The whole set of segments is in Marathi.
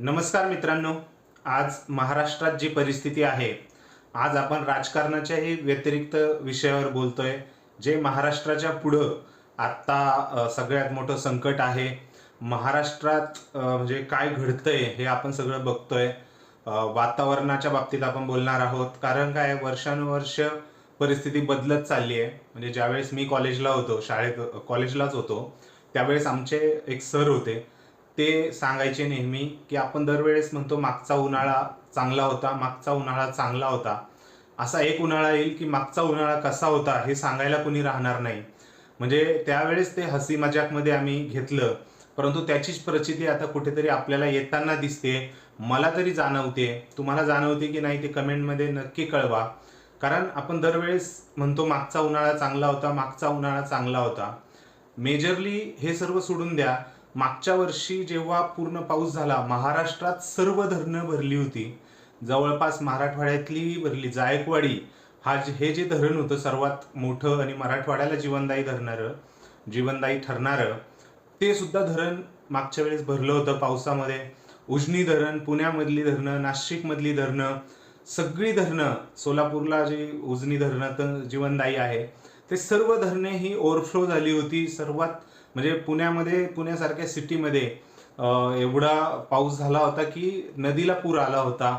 नमस्कार मित्रांनो आज महाराष्ट्रात जी परिस्थिती आहे आज आपण राजकारणाच्याही व्यतिरिक्त विषयावर बोलतोय जे महाराष्ट्राच्या पुढं आत्ता सगळ्यात मोठं संकट आहे. महाराष्ट्रात म्हणजे काय घडतंय हे आपण सगळं बघतोय. वातावरणाच्या बाबतीत आपण बोलणार आहोत. कारण काय वर्षानुवर्ष परिस्थिती बदलत चालली आहे म्हणजे ज्यावेळेस मी कॉलेजला होतो शाळेत कॉलेजलाच होतो त्यावेळेस आमचे एक सर होते. ते सांगायचे नेहमी की आपण दरवेळेस म्हणतो मागचा उन्हाळा चांगला होता मागचा उन्हाळा चांगला होता. असा एक उन्हाळा येईल की मागचा उन्हाळा कसा होता हे सांगायला कुणी राहणार नाही. म्हणजे त्यावेळेस ते हसी मजाकमध्ये आम्ही घेतलं. परंतु त्याचीच प्रचिती आता कुठेतरी आपल्याला येताना दिसते. मला तरी जाणवते. तुम्हाला जाणवते की नाही ते कमेंटमध्ये नक्की कळवा. कारण आपण दरवेळेस म्हणतो मागचा उन्हाळा चांगला होता मागचा उन्हाळा चांगला होता. मेजरली हे सर्व सोडून द्या. मागच्या वर्षी जेव्हा पूर्ण पाऊस झाला महाराष्ट्रात सर्व धरणं भरली होती. जवळपास मराठवाड्यातली भरली जायकवाडी हा जे- हे जे धरण होतं सर्वात मोठं आणि मराठवाड्याला जीवनदायी धरणारं जीवनदायी ठरणारं ते सुद्धा धरण मागच्या वेळेस भरलं होतं पावसामध्ये. उजनी धरण पुण्यामधली धरणं नाशिकमधली धरणं सगळी धरणं सोलापूरला जी उजनी धरणं तर जीवनदायी आहे. ते सर्व धरणे ही ओव्हरफ्लो झाली होती. सर्वात म्हणजे पुण्यामध्ये पुण्यासारख्या सिटीमध्ये एवढा पाऊस झाला होता की नदीला पूर आला होता.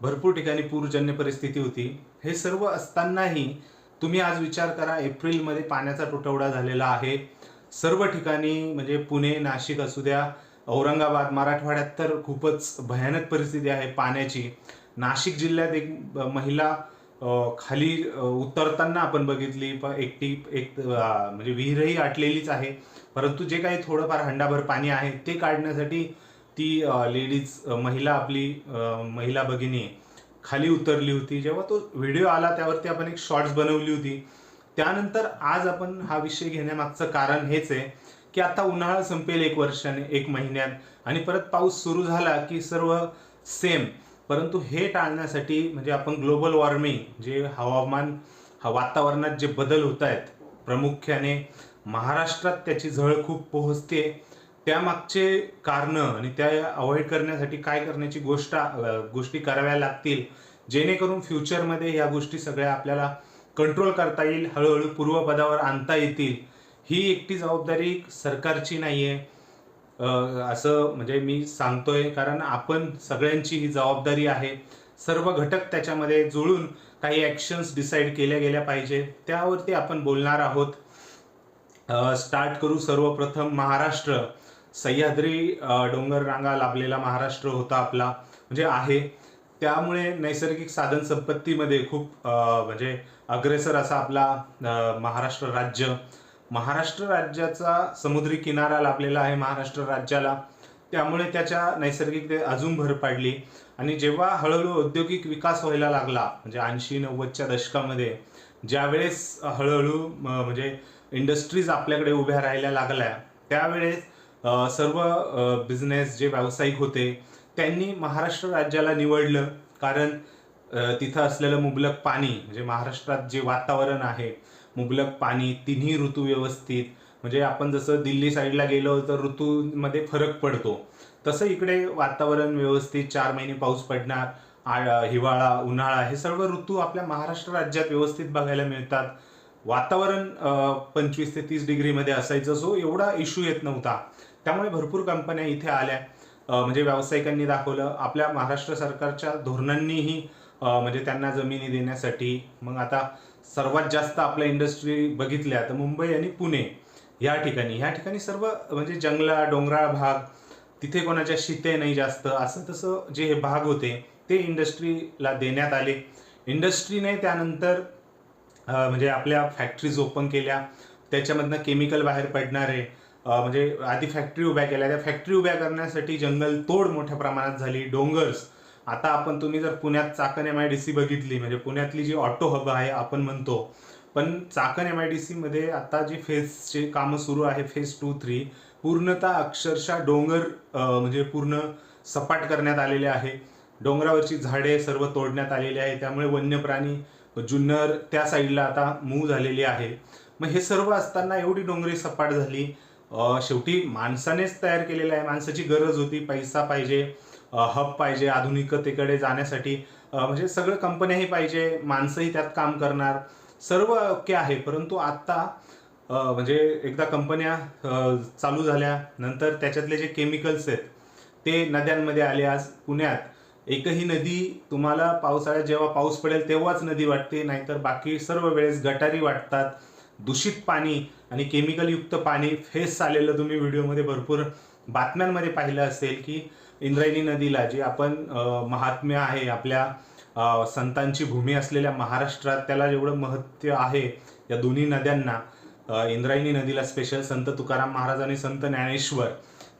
भरपूर ठिकाणी पूरजन्य परिस्थिती होती. हे सर्व असतानाही तुम्ही आज विचार करा एप्रिलमध्ये पाण्याचा तुटवडा झालेला आहे. सर्व ठिकाणी म्हणजे पुणे नाशिक असू द्या औरंगाबाद मराठवाड्यात तर खूपच भयानक परिस्थिती आहे पाण्याची. नाशिक जिल्ह्यात एक महिला खाली उतरताना आपण बघितली प- एकटी एक म्हणजे विहीरही आटलेलीच आहे. परंतु जे काही थोडंफार हंडाभर पाणी आहे ते काढण्यासाठी ती लेडीज महिला आपली महिला भगिनी खाली उतरली होती. जेव्हा तो व्हिडिओ आला त्यावरती आपण एक शॉर्ट्स बनवली होती. त्यानंतर आज आपण हा विषय घेण्यामागचं कारण हेच आहे की आता उन्हाळा संपेल एक वर्षाने एक महिन्यात आणि परत पाऊस सुरू झाला की सर्व सेम परंतु हे टाळण्यासाठी म्हणजे आपण ग्लोबल वॉर्मिंग जे हवामान वातावरणात जे बदल होत आहेत प्रामुख्याने महाराष्ट्रात त्याची झळ खूप पोहोचते. त्यामागचे कारणं आणि त्या अवॉइड करण्यासाठी काय करण्याची गोष्ट गोष्टी कराव्या लागतील जेणेकरून फ्युचरमध्ये या गोष्टी सगळ्या आपल्याला कंट्रोल करता येईल हळूहळू पूर्वपदावर आणता येतील. ही एकटी जबाबदारी सरकारची नाही आहे असं म्हणजे मी सांगतोय कारण आपण सगळ्यांची ही जबाबदारी आहे. सर्व घटक त्याच्यामध्ये जुळून काही ॲक्शन्स डिसाईड केल्या गेल्या पाहिजे. त्यावरती आपण बोलणार आहोत. स्टार्ट करू सर्वप्रथम महाराष्ट्र. सह्याद्री डोंगर रांगा लाभलेला महाराष्ट्र होता आपला म्हणजे आहे. त्यामुळे नैसर्गिक साधन संपत्तीमध्ये खूप म्हणजे अग्रेसर असा आपला महाराष्ट्र राज्य. महाराष्ट्र राज्याचा समुद्री किनारा लाभलेला आहे महाराष्ट्र राज्याला. त्यामुळे त्याच्या नैसर्गिक अजून भर पाडली. आणि जेव्हा हळूहळू औद्योगिक विकास व्हायला लागला म्हणजे ऐंशी नव्वदच्या दशकामध्ये ज्यावेळेस हळूहळू म्हणजे इंडस्ट्रीज आपल्याकडे उभ्या राहायला लागल्या त्यावेळेस सर्व बिझनेस जे व्यावसायिक होते त्यांनी महाराष्ट्र राज्याला निवडलं. कारण तिथं असलेलं मुबलक पाणी म्हणजे महाराष्ट्रात जे वातावरण आहे मुबलक पाणी तिन्ही ऋतू व्यवस्थित. म्हणजे आपण जसं दिल्ली साईडला गेलो तर ऋतूमध्ये फरक पडतो. तसं इकडे वातावरण व्यवस्थित चार महिने पाऊस पडणार आ- हिवाळा उन्हाळा हे सर्व ऋतू आपल्या महाराष्ट्र राज्यात व्यवस्थित बघायला मिळतात. वातावरण पंचवीस ते तीस डिग्रीमध्ये असायचं सो एवढा इश्यू येत नव्हता. त्यामुळे भरपूर कंपन्या इथे आल्या. म्हणजे व्यावसायिकांनी दाखवलं आपल्या महाराष्ट्र सरकारच्या धोरणांनीही म्हणजे त्यांना जमिनी देण्यासाठी. मग आता सर्वात जास्त आपल्या इंडस्ट्री बघितल्या तर मुंबई आणि पुणे या ठिकाणी. ह्या ठिकाणी सर्व म्हणजे जंगला डोंगराळ भाग तिथे कोणाच्या शिते नाही जास्त असं तसं जे हे भाग होते ते इंडस्ट्रीला देण्यात आले. इंडस्ट्रीने त्यानंतर म्हणजे आपल्या फॅक्टरीज ओपन केल्या. त्याच्यामधनं केमिकल बाहेर पडणारे म्हणजे आधी फॅक्टरी उभ्या केल्या. त्या फॅक्टरी उभ्या करण्यासाठी जंगल तोड मोठ्या प्रमाणात झाली. डोंगर्स. आता आपण तुम्ही जर पुण्यात Chakan M I D C बघितली म्हणजे पुण्यातली जी ऑटो हब आहे आपण म्हणतो. पण Chakan M I D C मध्ये आता जी फेजचे कामं सुरू आहे फेज टू थ्री पूर्णतः अक्षरशः डोंगर म्हणजे पूर्ण सपाट करण्यात आलेले आहे. डोंगरावरची झाडे सर्व तोडण्यात आलेली आहे. त्यामुळे वन्य प्राणी जुन्नर त्या साईडला आता मूव झालेली आहे. मग हे सर्व असताना एवढी डोंगरी सपाट झाली. शेवटी माणसानेच तयार केलेलं आहे. माणसाची गरज होती. पैसा पाहिजे हब पाहिजे आधुनिकतेकडे जाण्यासाठी. म्हणजे सगळं कंपन्याही पाहिजे माणसंही त्यात काम करणार. सर्व ओके आहे. परंतु आत्ता म्हणजे एकदा कंपन्या चालू झाल्या. नंतर त्याच्यातले जे केमिकल्स आहेत ते नद्यांमध्ये आले आज. पुण्यात एकही नदी तुम्हाला पावसाळ्यात जेव्हा पाऊस पडेल तेव्हाच नदी वाटते नाहीतर बाकी सर्व वेळेस गटारी वाटतात दूषित पाणी आणि केमिकलयुक्त पाणी फेस आलेलं तुम्ही व्हिडिओमध्ये भरपूर बातम्यांमध्ये पाहिलं असेल की इंद्रायणी नदीला जी आपण महात्म्य आहे आपल्या संतांची भूमी असलेल्या महाराष्ट्रात त्याला जेवढं महत्त्व आहे या दोन्ही नद्यांना इंद्रायणी नदीला स्पेशल संत तुकाराम महाराज आणि संत ज्ञानेश्वर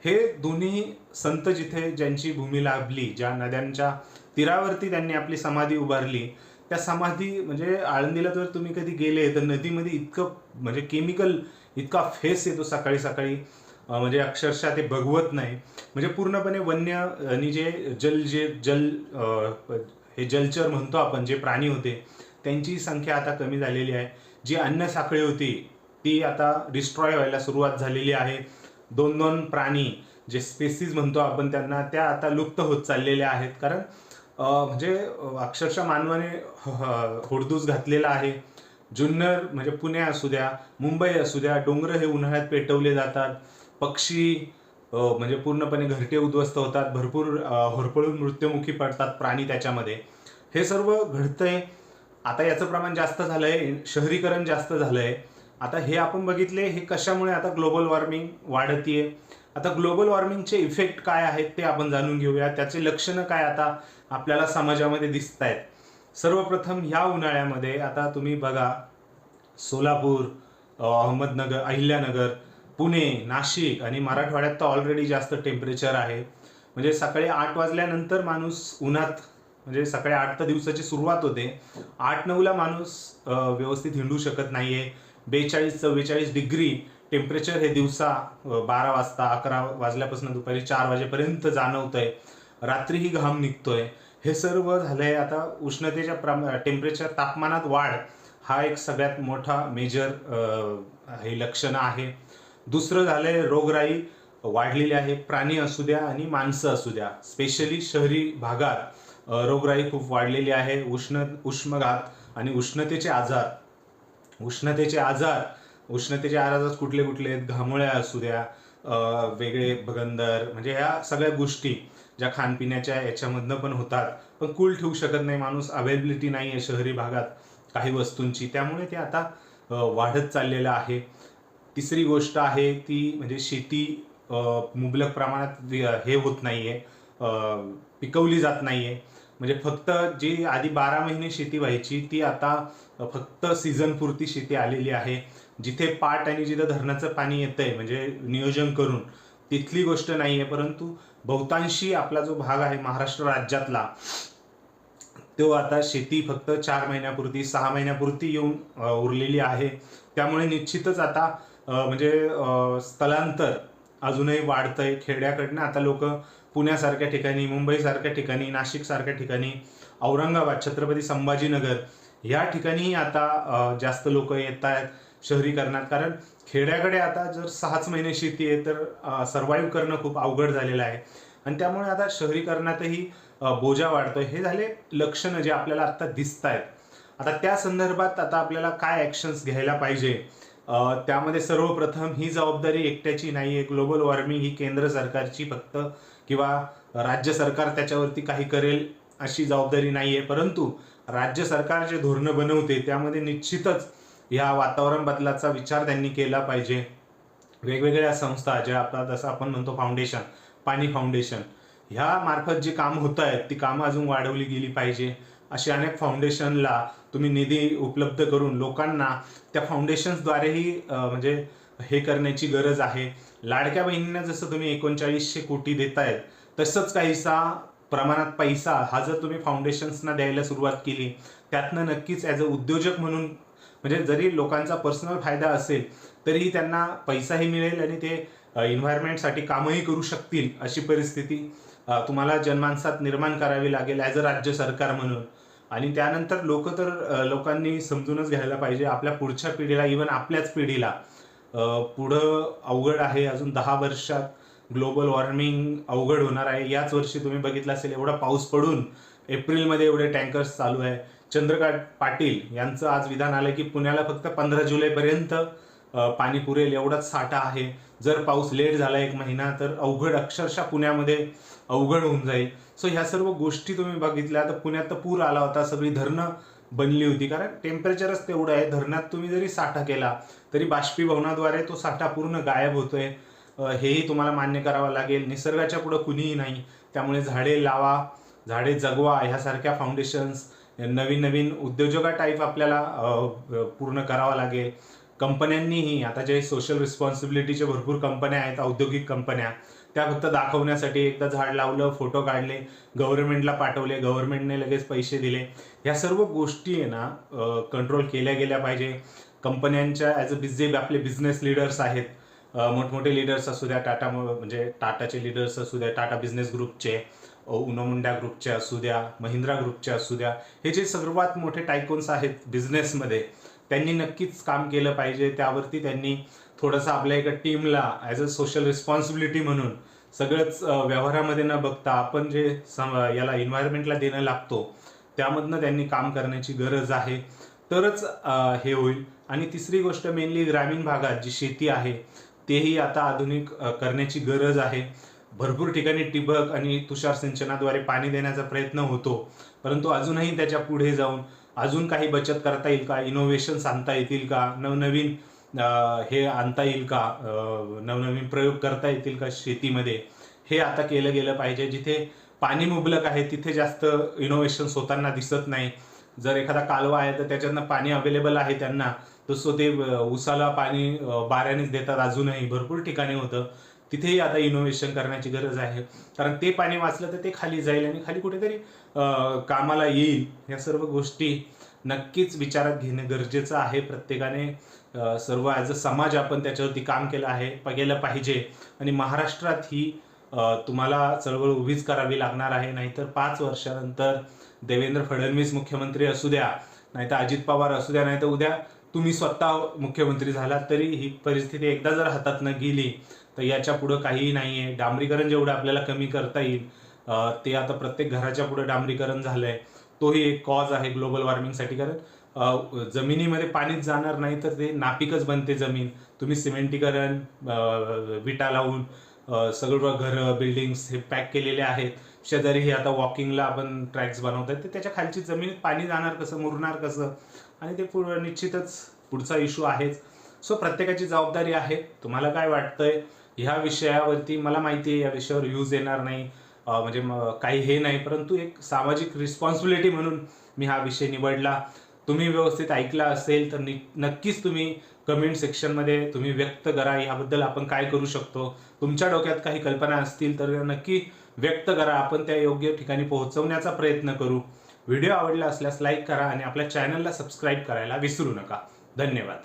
हे दोन्ही संत जिथे ज्यांची भूमी लाभली ज्या नद्यांच्या तीरावरती त्यांनी आपली समाधी उभारली त्या समाधी म्हणजे आळंदीला जर तुम्ही कधी गेले तर नदीमध्ये इतकं म्हणजे केमिकल इतका फेस येतो सकाळी सकाळी म्हणजे अक्षरशः ते बघवत नाही. म्हणजे पूर्णपणे वन्य आणि जे जल जे जल हे जलचर म्हणतो आपण जे प्राणी होते त्यांची संख्या आता कमी झालेली आहे. जी अन्न साखळी होती ती आता डिस्ट्रॉय व्हायला सुरुवात झालेली आहे. दोन दोन प्राणी जे स्पेसीज म्हणतो आपण त्यांना त्या आता लुप्त होत चाललेल्या आहेत. कारण म्हणजे अक्षरशः मानवाने हुडदूस घातलेला आहे. जुन्नर म्हणजे पुणे असू द्या मुंबई असू द्या डोंगर हे उन्हाळ्यात पेटवले जातात. पक्षी म्हणजे पूर्णपणे घरटे उद्ध्वस्त होतात. भरपूर होरपळून मृत्युमुखी पडतात प्राणी त्याच्यामध्ये. हे सर्व घडतंय. आता याचं प्रमाण जास्त झालंय शहरीकरण जास्त झालंय. आता हे आपण बघितले हे कशामुळे आता ग्लोबल वॉर्मिंग वाढतीये? आता ग्लोबल वॉर्मिंगचे इफेक्ट काय आहेत ते आपण जाणून घेऊया. त्याचे लक्षणं काय आता आपल्याला समाजामध्ये दिसत आहेत सर्वप्रथम ह्या उन्हाळ्यामध्ये आता तुम्ही बघा सोलापूर अहमदनगर अहिल्यानगर पुणे नाशिक आणि मराठवाड्यात तर ऑलरेडी जास्त टेम्परेचर आहे. म्हणजे सकाळी आठ वाजल्यानंतर माणूस उन्हात म्हणजे सकाळी आठ तर दिवसाची सुरुवात होते. आठ नऊला माणूस व्यवस्थित हिंडू शकत नाही आहे बेचाळीस चव्वेचाळीस डिग्री टेम्परेचर हे दिवसा बारा वाजता अकरा वाजल्यापासून दुपारी चार वाजेपर्यंत जाणवतंय. रात्रीही घाम निघतोय. हे सर्व झालंय आता उष्णतेच्या प्रम टेम्परेचर तापमानात वाढ हा एक सगळ्यात मोठा मेजर हे लक्षणं आहे. दुसरं झालंय रोगराई वाढलेली आहे. प्राणी असू द्या आणि माणसं असू द्या. स्पेशली शहरी भागात रोगराई खूप वाढलेली आहे. उष्ण उष्मघात आणि उष्णतेचे आजार उष्णतेचे आजार उष्णतेचे आजार कुठले कुठले आहेत घामोळ्या असू द्या वेगळे भगंदर म्हणजे ह्या सगळ्या गोष्टी ज्या खाणपिण्याच्या याच्यामधनं पण होतात. पण कूल ठेवू शकत नाही माणूस अवेलेबिलिटी नाही आहे शहरी भागात काही वस्तूंची. त्यामुळे ते आता वाढत चाललेलं आहे. तिसरी गोष्ट आहे ती म्हणजे शेती मुबलक प्रमाणात हे होत नाही आहे पिकवली जात नाही आहे म्हणजे फक्त जी आधी बारा महिने शेती व्हायची ती आता फक्त सीझन पुरती शेती आलेली आहे. जिथे पाट आणि जिथं धरणाचं पाणी येतंय म्हणजे नियोजन करून तिथली गोष्ट नाही आहे परंतु बहुतांशी आपला जो भाग आहे महाराष्ट्र राज्यातला तो आता शेती फक्त चार महिन्यापुरती सहा महिन्यापुरती येऊन उरलेली आहे. त्यामुळे निश्चितच आता म्हणजे स्थलांतर अजूनही वाढतंय. खेड्याकडनं आता लोक पुण्यासारख्या ठिकाणी मुंबईसारख्या ठिकाणी नाशिकसारख्या ठिकाणी औरंगाबाद छत्रपती संभाजीनगर या ठिकाणीही आता जास्त लोक येत आहेत शहरीकरणात. कारण खेड्याकडे आता जर सहाच महिने शेती आहे तर सर्व्हाइव्ह करणं खूप अवघड झालेलं आहे. आणि त्यामुळे आता शहरीकरणातही बोजा वाढतोय. हे झाले लक्षणं जे आपल्याला आत्ता दिसत आहेत आता त्या संदर्भात आता आपल्याला काय ॲक्शन्स घ्यायला पाहिजे? त्यामध्ये सर्वप्रथम ही जबाबदारी एकट्याची नाही आहे ग्लोबल वॉर्मिंग ही केंद्र सरकारची फक्त किंवा राज्य सरकार त्याच्यावरती काही करेल अशी जबाबदारी नाही आहे परंतु राज्य सरकार जे धोरणं बनवते त्यामध्ये निश्चितच या वातावरण बदलाचा विचार त्यांनी केला पाहिजे. वेगवेगळ्या संस्था ज्या आपला जसं आपण म्हणतो फाउंडेशन पाणी फाउंडेशन ह्या मार्फत जी कामं होत आहेत ती कामं अजून वाढवली गेली पाहिजे. अशी अनेक फाउंडेशनला तुम्ही निधी उपलब्ध करून लोकांना त्या फाउंडेशन्सद्वारेही म्हणजे हे करण्याची गरज आहे. लाडक्या बहिणींना जसं तुम्ही एकोणचाळीसशे कोटी देतायत तसंच काहीसा प्रमाणात पैसा हा जर तुम्ही फाउंडेशन्सना द्यायला सुरुवात केली त्यातनं नक्कीच ॲज अ उद्योजक म्हणून म्हणजे जरी लोकांचा पर्सनल फायदा असेल तरीही त्यांना पैसाही मिळेल आणि ते इन्व्हायरमेंटसाठी कामही करू शकतील अशी परिस्थिती तुम्हाला जनमानसात निर्माण करावी लागेल ॲज अ राज्य सरकार म्हणून. आणि त्यानंतर लोक तर लोकांनी समजूनच घ्यायला पाहिजे. आपल्या पुढच्या पिढीला इवन आपल्याच पिढीला पुढं अवघड आहे. अजून दहा वर्षात ग्लोबल वॉर्मिंग अवघड होणार आहे. याच वर्षी तुम्ही बघितलं असेल एवढा पाऊस पडून एप्रिलमध्ये एवढे टँकर्स चालू आहे. चंद्रकांत पाटील यांचं आज विधान आलं की पुण्याला फक्त पंधरा जुलैपर्यंत पाणी पुरेल एवढाच साठा आहे. जर पाऊस लेट झाला एक महिना तर अवघड अक्षरशः पुण्यामध्ये अवघड होऊन जाईल. सो ह्या सर्व गोष्टी तुम्ही बघितल्या तर पुण्यात तर पूर आला होता सगळी धरणं बनली होती. कारण टेम्परेचरच तेवढं आहे धरणात तुम्ही जरी साठा केला तरी बाष्पीभवनाद्वारे तो साठा पूर्ण गायब होतोय. हेही तुम्हाला मान्य करावं लागेल. निसर्गाच्या पुढं कुणीही नाही. त्यामुळे झाडे लावा झाडे जगवा ह्यासारख्या फाउंडेशन्स नवीन नवीन उद्योजका टाईप आपल्याला पूर्ण करावा लागेल. कंपन्यांनीही आता जे सोशल रिस्पॉन्सिबिलिटीचे भरपूर कंपन्या आहेत औद्योगिक कंपन्या त्या फक्त दाखवण्यासाठी एकदा झाड लावलं फोटो काढले गव्हर्नमेंटला पाठवले गव्हर्नमेंटने लगेच पैसे दिले. ह्या सर्व गोष्टी आहे ना कंट्रोल केल्या गेल्या पाहिजे. कंपन्यांच्या ॲज अ बिझे आपले बिझनेस लिडर्स आहेत मोठमोठे लिडर्स असू द्या टाटा म्हणजे टाटाचे लिडर्स असू द्या टाटा बिझनेस ग्रुपचे उनोमुंडा उनो मुंडा ग्रुपचे असू द्या महिंद्रा ग्रुपचे असू द्या हे जे सर्वात मोठे टायकोन्स आहेत बिझनेसमध्ये त्यांनी नक्कीच काम केलं पाहिजे. त्यावरती त्यांनी थोडंसं आपल्या एका टीमला ॲज अ सोशल रिस्पॉन्सिबिलिटी म्हणून सगळंच व्यवहारामध्ये न बघता आपण जे सम याला इन्व्हायरमेंटला देणं लागतो त्यामधनं त्यांनी काम करण्याची गरज आहे. तरच हे होईल. आणि तिसरी गोष्ट मेनली ग्रामीण भागात जी शेती आहे तेही आता आधुनिक करण्याची गरज आहे. भरपूर ठिकाणी ठिबक आणि तुषार सिंचनाद्वारे पाणी देण्याचा प्रयत्न होतो. परंतु अजूनही त्याच्या पुढे जाऊन अजून काही बचत करता येईल का? इनोव्हेशन्स आणता येतील का? नवनवीन हे आणता येईल का? नवनवीन प्रयोग करता येतील का शेतीमध्ये? हे आता केलं गेलं पाहिजे. जिथे पाणी मुबलक आहे तिथे जास्त इनोव्हेशन्स होताना दिसत नाही. जर एखादा कालवा आहे तर त्याच्यातनं पाणी अवेलेबल आहे त्यांना. तसं ते उसाला पाणी बाऱ्यानेच देतात. अजूनही भरपूर ठिकाणी होतं. तिथेही आता इनोव्हेशन करण्याची गरज आहे. कारण ते पाणी वाचलं तर ते खाली जाईल आणि खाली कुठेतरी कामाला येईल. या सर्व गोष्टी नक्कीच विचारात घेणं गरजेचं आहे प्रत्येकाने. सर्व ॲज अ समाज आपण त्याच्यावरती काम केलं आहे केलं पाहिजे. आणि महाराष्ट्रात ही तुम्हाला चळवळ उभीच करावी लागणार आहे. नाहीतर पाच वर्षानंतर देवेंद्र फडणवीस मुख्यमंत्री असू द्या नाहीतर अजित पवार असू द्या नाहीतर उद्या तुम्ही स्वतः मुख्यमंत्री झालात तरी ही परिस्थिती एकदा जर हातात न गेली तर याच्या पुढं काहीही नाही आहे डांबरीकरण जेवढं आपल्याला कमी करता येईल ते आता प्रत्येक घराच्या पुढे डांबरीकरण झालं आहे तोही एक कॉज आहे ग्लोबल वॉर्मिंगसाठी कारण जमिनीमध्ये पाणीच जाणार नाही तर ते नापिकच बनते जमीन. तुम्ही सिमेंटीकरण विटा लावून सगळं घरं बिल्डिंग्स हे पॅक केलेले आहेत. शेजारी हे आता वॉकिंगला आपण ट्रॅक्स बनवतात तर त्याच्या खालची जमिनीत पाणी जाणार कसं मुरणार कसं? आणि ते पुढं निश्चितच पुढचा इशू आहेच. सो प्रत्येकाची जबाबदारी आहे. तुम्हाला काय वाटतंय? ह्या विषयावरती मला माहिती आहे या विषयावर यूज येणार नाही म्हणजे काही हे नाही परंतु एक सामाजिक रिस्पॉन्सिबिलिटी म्हणून मी हा विषय निवडला. तुम्ही व्यवस्थित ऐकला असेल तर नि- नक्कीच तुम्ही कमेंट सेक्शनमध्ये तुम्ही व्यक्त करा. याबद्दल आपण काय करू शकतो? तुमच्या डोक्यात काही कल्पना असतील तर नक्की व्यक्त करा. आपण त्या योग्य ठिकाणी पोहोचवण्याचा प्रयत्न करू. व्हिडिओ आवडला असल्यास लाईक करा आणि आपल्या चॅनलला सबस्क्राईब करायला विसरू नका. धन्यवाद.